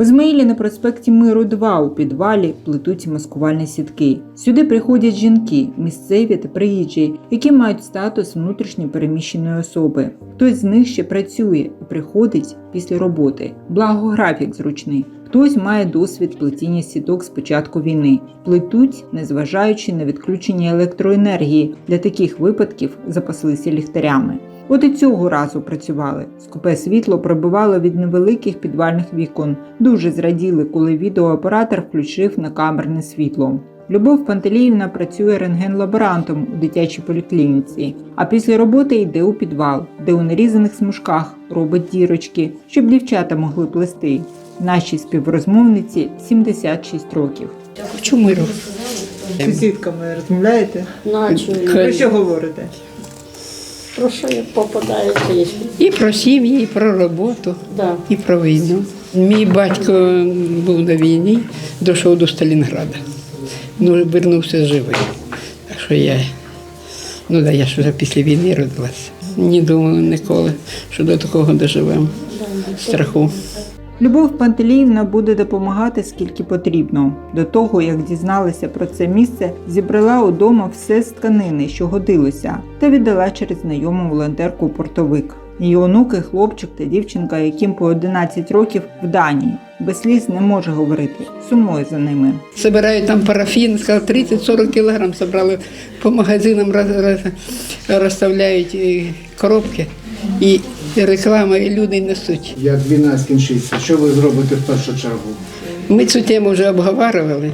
В Ізмаїлі на проспекті Миру 2 у підвалі плетуть маскувальні сітки. Сюди приходять жінки, місцеві та приїжджі, які мають статус внутрішньо переміщеної особи. Хтось з них ще працює і приходить після роботи. Благо графік зручний. Хтось має досвід плетіння сіток з початку війни. Плетуть, незважаючи на відключення електроенергії. Для таких випадків запаслися ліхтарями. От і цього разу працювали. Скупе світло пробивало від невеликих підвальних вікон. Дуже зраділи, коли відеооператор включив на камерне світло. Любов Пантеліївна працює рентген-лаборантом у дитячій поліклініці, а після роботи йде у підвал, де у нарізаних смужках робить дірочки, щоб дівчата могли плести. Нашій співрозмовниці 76 років. Хочу миру. Сусідками розмовляєте? Наче. Про що говорите? Про що як попадається? І про сім'ї, і про роботу, Да. і про війну. Мій батько був на війні, дійшов до Сталінграда. Ну, вернувся живий. Так що я, ну да, я ж вже після війни родилася. Не думала ніколи, що до такого доживемо. Страху. Любов Пантеліївна буде допомагати скільки потрібно. До того, як дізналася про це місце, зібрала удома все з тканини, що годилося, та віддала через знайому волонтерку портовик. Її онуки, хлопчик та дівчинка, яким по 11 років в Данії. Без сліз не може говорити, сумує за ними. Собирають там парафін, сказали, 30-40 кілограм собрали по магазинам, роз, роз, розставляють коробки і реклама, і люди несуть. Як війна скінчиться, що ви зробите в першу чергу? Ми цю тему вже обговорювали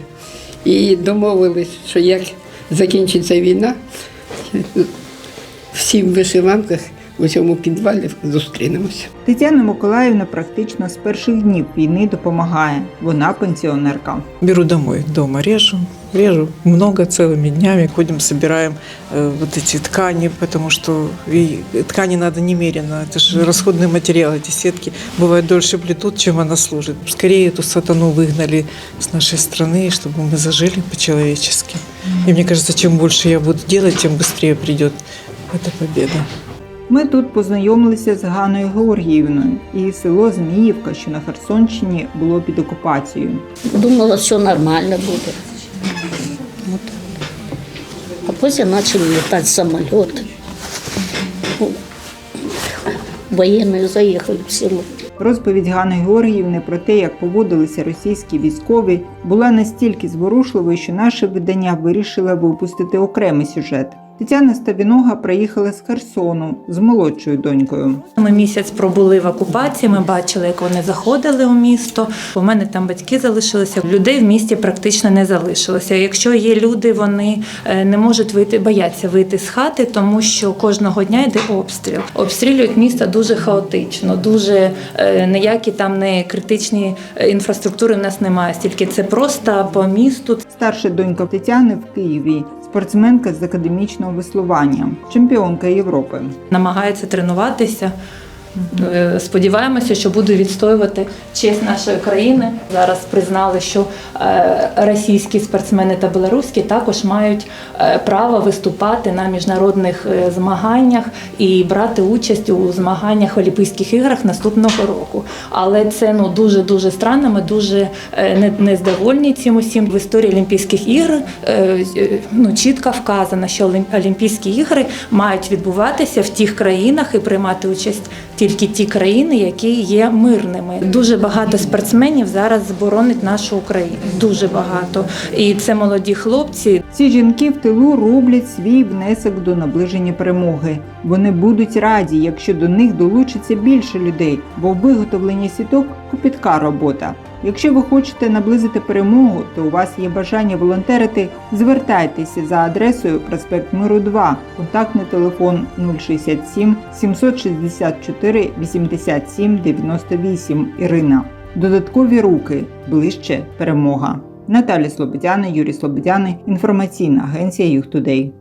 і домовились, що як закінчиться війна, всі в вишиванках у цьому підвалі зустрінемося. Тетяна Миколаївна практично з перших днів війни допомагає. Вона пенсіонерка. Беру домой, дома режу, режу много целыми днями, ходим, собираем э, вот эти ткани, потому что и ткани надо немерено, это же расходный материал, эти сетки бывает дольше плетут, чем она служит. Скорее эту сатану выгнали с нашей страны, чтобы мы зажили по-человечески. И мне кажется, чем больше я буду делать, тем быстрее придет эта победа. Ми тут познайомилися з Ганою Георгіївною. Її село Зміївка, що на Херсонщині, було під окупацією. Думала, все нормально буде. Вот. А потім почали літати самоліти. Воєнні заїхали в село. Розповідь Гани Георгіївни про те, як поводилися російські військові, була настільки зворушливою, що наше видання вирішило випустити окремий сюжет. Тетяна Ставінога приїхала з Херсону з молодшою донькою. Ми місяць пробули в окупації. Ми бачили, як вони заходили у місто. У мене там батьки залишилися. Людей в місті практично не залишилося. Якщо є люди, вони е, не можуть вийти, бояться вийти з хати, тому що кожного дня йде обстріл. Обстрілюють місто дуже хаотично, дуже е, ніякі там не критичні е, інфраструктури в нас немає. Стільки це просто по місту. Старша донька Тетяни в Києві, спортсменка з академічного веслування, чемпіонка Європи. намагається тренуватися. Е, Сподіваємося, що буде відстоювати честь нашої країни. Зараз признали, що е, російські спортсмени та білоруські також мають е, право виступати на міжнародних змаганнях і брати участь у змаганнях Олімпійських іграх наступного року. Але це ну дуже дуже странно. Ми дуже не- нездовольні цим усім. В історії Олімпійських ігор е, ну чітко вказано, що Олім- Олімпійські ігри мають відбуватися в тих країнах і приймати участь тільки ті країни, які є мирними. Дуже багато спортсменів зараз боронить нашу Україну. Дуже багато. І це молоді хлопці. Ці жінки в тилу роблять свій внесок до наближення перемоги. Вони будуть раді, якщо до них долучиться більше людей, бо виготовлення сіток копітка робота. Якщо ви хочете наблизити перемогу, то у вас є бажання волонтерити, звертайтеся за адресою проспект Миру 2, контактний телефон 067 764 87 98 Ірина. Додаткові руки ближче перемога. Наталя Слободяна, Юрій Слободяни, інформаційна агенція Юг Тудей.